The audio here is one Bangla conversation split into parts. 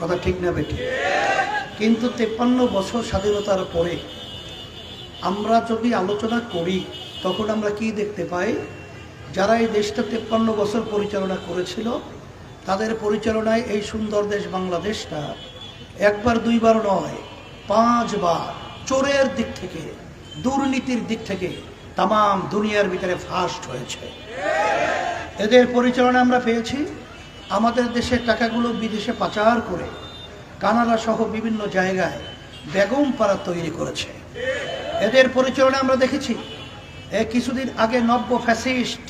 কথা ঠিক না বেটি কিন্তু তেপ্পান্ন বছর স্বাধীনতার পরে আমরা যদি আলোচনা করি, তখন আমরা কি দেখতে পাই? যারা এই দেশটা তেপ্পান্ন বছর পরিচালনা করেছিল, তাদের পরিচালনায় এই সুন্দর দেশ বাংলাদেশটা একবার দুইবার নয়, পাঁচবার চোরের দিক থেকে, দুর্নীতির দিক থেকে তাম দুনিয়ার ভিতরে ফার্স্ট হয়েছে। এদের পরিচালনা আমরা পেয়েছি। আমাদের দেশের টাকাগুলো বিদেশে পাচার করে কানাডা সহ বিভিন্ন জায়গায় বেগম পাড়া তৈরি করেছে। এদের পরিচালনা আমরা দেখেছি, এ কিছুদিন আগে নব্য ফ্যাসিস্ট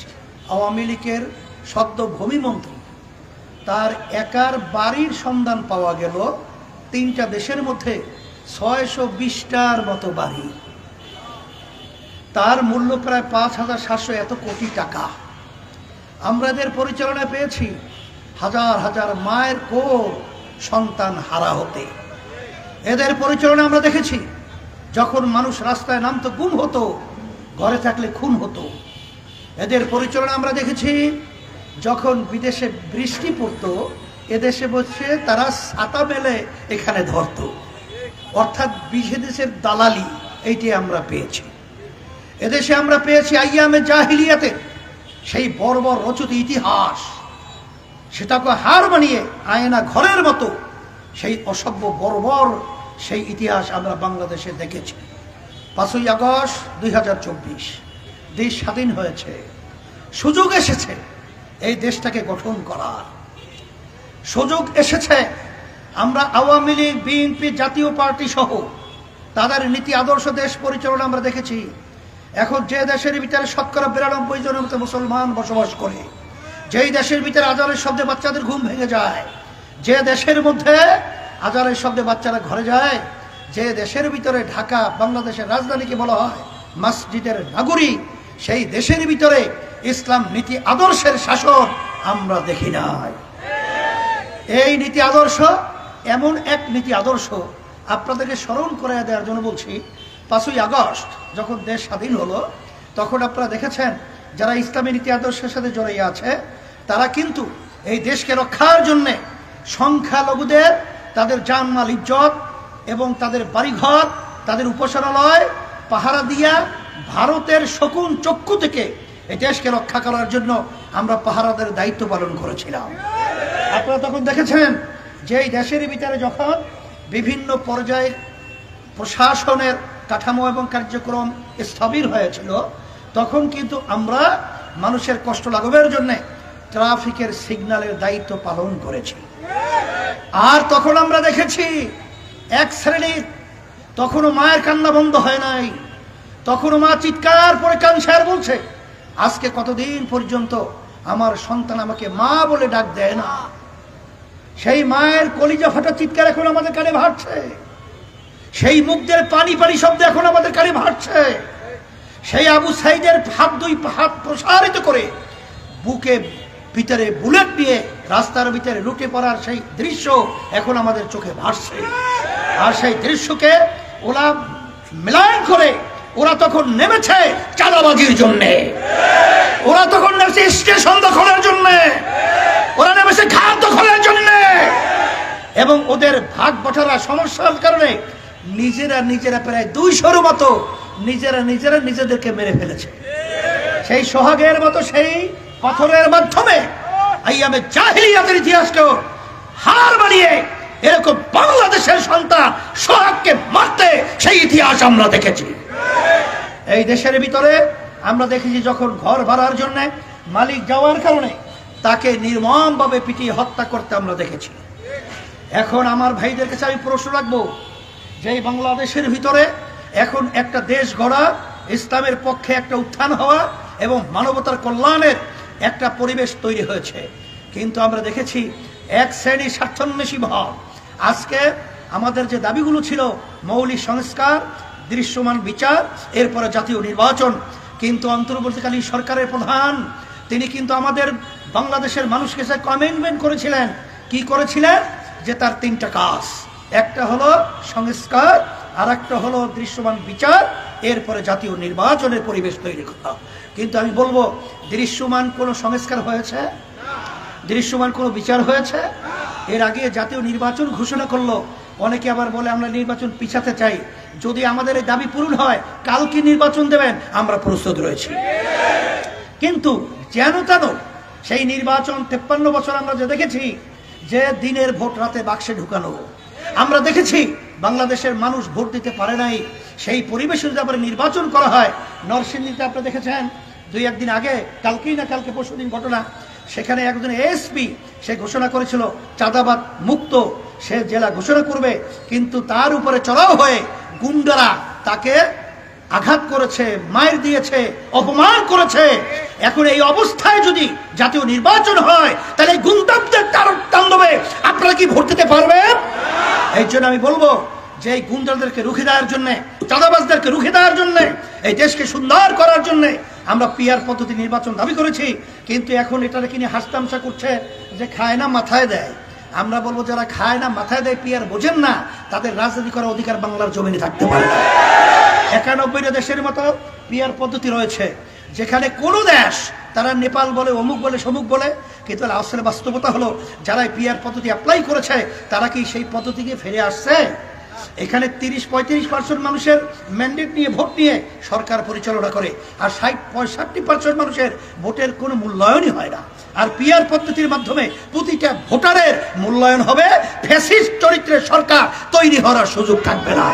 আওয়ামী লীগের সদ্য ভূমিমন্ত্রী তার একার বাড়ির সন্ধান পাওয়া গেল তিনটা দেশের মধ্যে ছয়শো বিশটার মতো বাড়ি। তার মূল্য প্রায় পাঁচ হাজার সাতশো এত কোটি টাকা। আমরা এদের পরিচালনা পেয়েছি হাজার হাজার মায়ের কোর সন্তান হারা হতে। এদের পরিচালনা আমরা দেখেছি। যখন মানুষ রাস্তায় নামতো, গুম হতো, ঘরে থাকলে খুন হতো। এদের পরিচালনা আমরা দেখেছি, যখন বিদেশে বৃষ্টি পড়তো, এদেশে বসে তারা ছাতা মেলে এখানে ধরতো। অর্থাৎ বিদেশের দালালি, এইটি আমরা পেয়েছি। এদেশে আমরা পেয়েছি আইয়ামে জাহিলিয়াতে সেই বর্বর রচিত ইতিহাস। সেটাকে হার বানিয়ে আয়না ঘরের মতো সেই অসভ্য বর্বর সেই ইতিহাস আমরা বাংলাদেশে দেখেছি। পাঁচই আগস্ট দুই হাজার চব্বিশ, দেশ স্বাধীন হয়েছে, সুযোগ এসেছে, এই দেশটাকে গঠন করার। সুযোগ এসেছে, আমরা আওয়ামী লীগ, বিএনপি জাতীয় পার্টি সহ তাদের নীতি আদর্শ দেশ পরিচালনা আমরা দেখেছি। এখন যে দেশের ভিতরে শতকরা বিরানব্বই জনের মতো মুসলমান বসবাস করে যেই দেশের ভিতরে আজারের শব্দে বাচ্চাদের ঘুম ভেঙে যায়, যে দেশের মধ্যে আজারের শব্দে বাচ্চারা ঘরে যায়, যে দেশের ভিতরে ঢাকা বাংলাদেশের রাজধানীকে বলা হয় মসজিদের নাগরিক সেই দেশের ভিতরে ইসলাম নীতি আদর্শের শাসন আমরা দেখি নাই। এই নীতি আদর্শ এমন এক নীতি আদর্শ আপনাদেরকে স্মরণ করে দেওয়ার জন্য বলছি, পাঁচই আগস্ট যখন দেশ স্বাধীন হলো, তখন আপনারা দেখেছেন যারা ইসলামী নীতি আদর্শের সাথে জড়িয়ে আছে তারা কিন্তু এই দেশকে রক্ষার জন্যে সংখ্যালঘুদের, তাদের জানমাল ইজ্জত এবং তাদের বাড়িঘর, তাদের উপাসনালয় পাহারা দিয়া ভারতের শকুন চক্ষু থেকে এই দেশকে রক্ষা করার জন্য আমরা পাহারাদের দায়িত্ব পালন করেছিলাম। আপনারা তখন দেখেছেন যে এই দেশের ভিতরে যখন বিভিন্ন পর্যায়ে প্রশাসনের কাঠামো এবং কার্যক্রম স্থবির হয়েছিল, তখন কিন্তু আমরা মানুষের কষ্ট লাঘবের জন্য ট্রাফিকের সিগন্যালের দায়িত্ব পালন করেছি। আর তখন আমরা দেখেছি, এক শ্রেণির তখনও মায়ের কান্না বন্ধ হয় নাই। তখনও মা চিৎকার করে কানসার বলছে, আজকে কতদিন পর্যন্ত আমার সন্তান আমাকে মা বলে ডাক দেয় না? সেই মায়ের কলিজা ফাটা চিৎকার এখন আমাদের কানে ভাটছে সেই মুখদের পানি পানি শব্দ এখন আমাদের কানে ভাটছে সেই আবু সাইদের হাত দুই হাত প্রসারিত করে বুকে ভিতরে বুলেট দিয়ে রাস্তার ভিতরে লুটে পড়ার সেই দৃশ্য এখন আমাদের চোখে ভাসছে। আর সেই দৃশ্যকে ওরা মিলায়ন করে, ওরা তখন নেমেছে চাঁদাবাজির জন্যে। ওরা তখন নেমেছে স্টেশন দখলের জন্যে। ওরা নেমেছে ঘাট দখলের জন্যে। এবং ওদের ভাগ বটারা সমস্যার কারণে নিজেরা নিজেরা প্রায় দুইশোর মতো নিজেরা নিজেরা নিজেদেরকে মেরে ফেলেছে। সেই সোহাগের মতো সেই পাথরের মাধ্যমে আইয়ামে জাহিলিয়াতের ইতিহাসকেও হার বানিয়ে এরকম বাংলাদেশের সন্তান সোহাগকে মারতে সেই ইতিহাস আমরা দেখেছি। এই দেশের ভিতরে আমরা দেখেছি যখন ঘর ভাড়ার জন্য মালিক যাওয়ার কারণে তাকে নির্মমভাবে পিটিয়ে হত্যা করতে আমরা দেখেছি। এখন আমার ভাইদের কাছে আমি প্রশ্ন রাখব যে বাংলাদেশের ভিতরে এখন একটা দেশ গড়া, ইসলামের পক্ষে একটা উত্থান হওয়া এবং মানবতার কল্যাণের একটা পরিবেশ তৈরি হয়েছে। কিন্তু আমরা দেখেছি এক শ্রেণি স্বার্থন্বেষী ভাব আজকে আমাদের যে দাবিগুলো ছিল, মৌলিক সংস্কার, দৃশ্যমান বিচার, এরপরে জাতীয় নির্বাচন, কিন্তু অন্তর্বর্তীকালীন সরকারের প্রধান, তিনি কিন্তু আমাদের বাংলাদেশের মানুষকে সে কমেন্টমেন্ট করেছিলেন, কি করেছিলেন? যে তার তিনটা কাজ। একটা হলো সংস্কার আর একটা হলো দৃশ্যমান বিচার এরপরে জাতীয় নির্বাচনের পরিবেশ তৈরি করা। কিন্তু আমি বলব, দৃশ্যমান কোনো সংস্কার হয়েছে? দৃশ্যমান কোনো বিচার হয়েছে? এর আগে জাতীয় নির্বাচন ঘোষণা করল, অনেকে আবার বলে আমরা নির্বাচন পিছাতে চাই। যদি আমাদের এই দাবি পূরণ হয়, কালকে নির্বাচন দেবেন, আমরা প্রস্তুত রয়েছি। কিন্তু যেন তেন, সেই নির্বাচন তেপ্পান্ন বছর আমরা যে দেখেছি, যে দিনের ভোট রাতে বাক্সে ঢুকানো। আমরা দেখেছি, বাংলাদেশের মানুষ ভোট দিতে পারে নাই সেই পরিবেশে যদি নির্বাচন করা হয়। নরসিংদীতে আপনি দেখেছেন, দুই একদিন আগে, কালকেই না কালকে পরশুদিন ঘটনা, সেখানে একজন এসপি সে ঘোষণা করেছিল, চাঁদাবাদ মুক্ত, সে জেলা ঘোষণা করবে, কিন্তু তার উপরে চড়াও হয়ে গুন্ডারা তাকে আঘাত করেছে মায়ের দিয়েছে, অপমান করেছে। এখন এই অবস্থায় যদি জাতীয় নির্বাচন হয়, তাহলে গুন্ডাবদের তাণ্ডবে আপনারা কি ভোট দিতে পারবেন? এই জন্য আমি বলব যে এই গুন্ডাদেরকে রুখে দেওয়ার জন্য, চাঁদাবাজদেরকে রুখে দেওয়ার জন্য, এই দেশকে সুন্দর করার জন্য আমরা পিয়ার পদ্ধতি নির্বাচন দাবি করেছি, কিন্তু এখন এটাকে কিনে হাসতামশা করছে যে খায় না, মাথায় দেয়। আমরা বলব যারা খায় না, মাথায় দেয়, পিয়ার বোঝেন না, তাদের রাজনীতি করার অধিকার বাংলার জমিনে থাকতে পারে না। একানব্বইটা দেশের মতো পিয়ার পদ্ধতি রয়েছে, যেখানে কোনো দেশ, তারা নেপাল বলে, অমুক বলে, সমুক বলে, কিন্তু আসলে বাস্তবতা হলো যারা পিয়ার পদ্ধতি অ্যাপ্লাই করেছে, তারা কি সেই পদ্ধতিকে ফিরে আসছে? এখানে তিরিশ পঁয়ত্রিশ পার্সেন্ট মানুষের ম্যান্ডেট নিয়ে ভোট নিয়ে সরকার পরিচালনা করে, আর ষাট পঁয়ষট্টি পার্সেন্ট মানুষের ভোটের কোনো মূল্যায়নই হয় না। আর পিয়ার পদ্ধতির মাধ্যমে প্রতিটা ভোটারের মূল্যায়ন হবে, ফ্যাসিস্ট চরিত্রের সরকার তৈরি হওয়ার সুযোগ থাকবে না।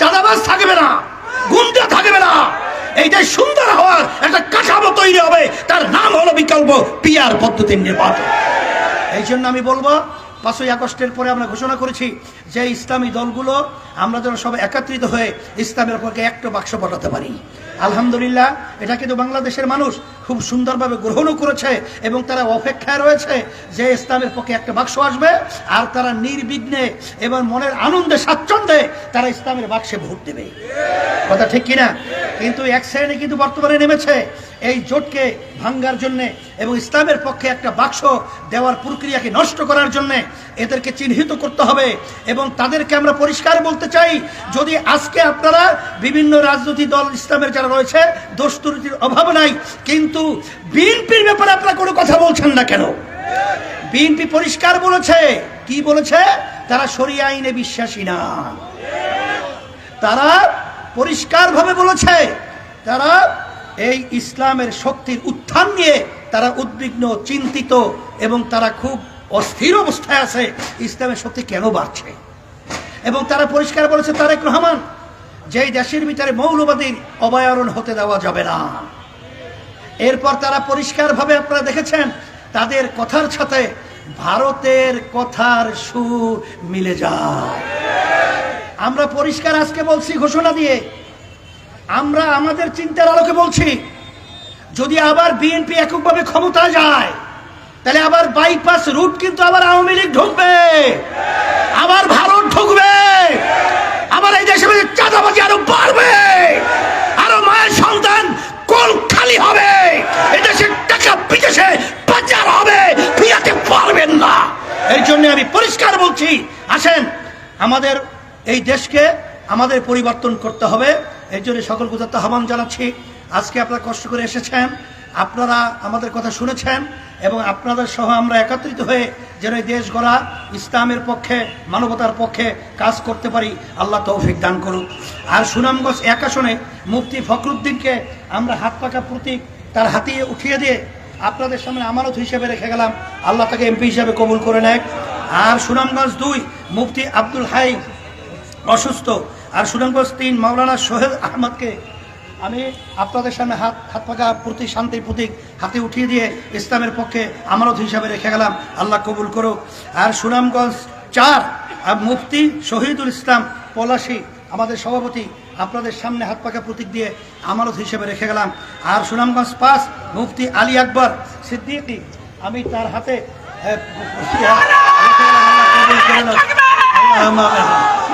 চাঁদাবাজ থাকবে না, গুন্ডা থাকবে না। এইটাই সুন্দর হওয়ার একটা কাঠামো তৈরি হবে, তার নাম হলো বিকল্প পিয়ার পদ্ধতির নির্বাচন। এই জন্য আমি বলব পাঁচই আগস্টের পরে আমরা ঘোষণা করেছি যে ইসলামী দলগুলো, আমরা যেন সব একত্রিত হয়ে ইসলামের পক্ষে একটা বাক্স পাঠাতে পারি। আলহামদুলিল্লাহ, এটা কিন্তু বাংলাদেশের মানুষ খুব সুন্দরভাবে গ্রহণও করেছে এবং তারা অপেক্ষায় রয়েছে যে ইসলামের পক্ষে একটা বাক্স আসবে, আর তারা নির্বিঘ্নে এবং মনের আনন্দে, স্বাচ্ছন্দ্যে তারা ইসলামের বাক্সে ভোট দেবে। কথা ঠিক কিনা? কিন্তু এক শ্রেণি কিন্তু বর্তমানে নেমেছে। এই জোটকে ভাঙ্গার জন্যে এবং ইসলামের পক্ষে একটা বাক্স দেওয়ার প্রক্রিয়াকে নষ্ট করার জন্যে এদেরকে চিহ্নিত করতে হবে এবং তাদেরকে আমরা পরিষ্কার বলতে চাই, যদি আজকে আপনারা বিভিন্ন রাজনৈতিক দল ইসলামের যারা রয়েছে, দোষ ত্রুটির অভাব নাই, কিন্তু বিএনপির ব্যাপারে আপনারা কোনো কথা বলছেন না কেন? বিএনপি পরিষ্কার বলেছে। কি বলেছে? তারা সরিয়ে আইনে বিশ্বাসী না। তারা পরিষ্কারভাবে বলেছে, তারা এই ইসলামের শক্তির উত্থান নিয়ে তারা উদ্বিগ্ন, চিন্তিত এবং তারা খুব অস্থির অবস্থায় আছে। ইসলামের শক্তি কেন বাড়ছে? এবং তারা পরিষ্কার বলেছে, তারেক রহমান, যেই দেশের ভিতরে মৌলবাদীর অবায়রণ হতে দেওয়া যাবে না। এরপর তারা পরিষ্কারভাবে আপনারা দেখেছেন, তাদের কথার সাথে ভারতের কথার সুর মিলে যায়। আমরা পরিষ্কার আজকে বলছি, ঘোষণা দিয়ে। আমরা আমাদের চিন্তার আলোকে বলছি, যদি আবার বিএনপি এককভাবে ক্ষমতা যায়, তাহলে আবার বাইপাস রুট কিন্তু আবার আওয়ামী লীগ ঢুকবে। আবার ভারত ঢুকবে আবার এই দেশে চাঁদাবাজি আরও বাড়বে আরও মায়ের সন্তান কোল খালি হবে এই দেশের টাকা বিদেশে পাচার হবে ফিরাতে পারবেন না এই জন্য আমি পরিষ্কার বলছি আসেন আমাদের এই দেশকে আমাদের পরিবর্তন করতে হবে। এই জন্য সকল কোথাও আহ্বান জানাচ্ছি। আজকে আপনারা কষ্ট করে এসেছেন, আপনারা আমাদের কথা শুনেছেন এবং আপনাদের সহ আমরা একত্রিত হয়ে যেন এই দেশ গড়া ইসলামের পক্ষে, মানবতার পক্ষে কাজ করতে পারি। আল্লাহ তৌফিক দান করুক। আর সুনামগঞ্জ এক আসনে মুফতি ফখরুদ্দিনকে আমরা হাত পাকা প্রতীক তার হাতিয়ে উঠিয়ে দিয়ে আপনাদের সামনে আমানত হিসেবে রেখে গেলাম। আল্লাহ তাকে এমপি হিসেবে কবুল করে নেয় আর সুনামগঞ্জ দুই মুফতি আব্দুল হাই অসুস্থ। আর সুনামগঞ্জ তিন মাওলানা সোহেল আহমদকে আমি আপনাদের সামনে হাত হাত পাকা প্রতীক শান্তির প্রতীক হাতে উঠিয়ে দিয়ে ইসলামের পক্ষে আমানত হিসাবে রেখে গেলাম। আল্লাহ কবুল করুক। আর সুনামগঞ্জ চার, আর মুফতি শহীদুল ইসলাম পলাশি, আমাদের সভাপতি, আপনাদের সামনে হাত পাকা প্রতীক দিয়ে আমানত হিসেবে রেখে গেলাম। আর সুনামগঞ্জ পাঁচ, মুফতি আলী আকবর সিদ্দিকি, আমি তার হাতে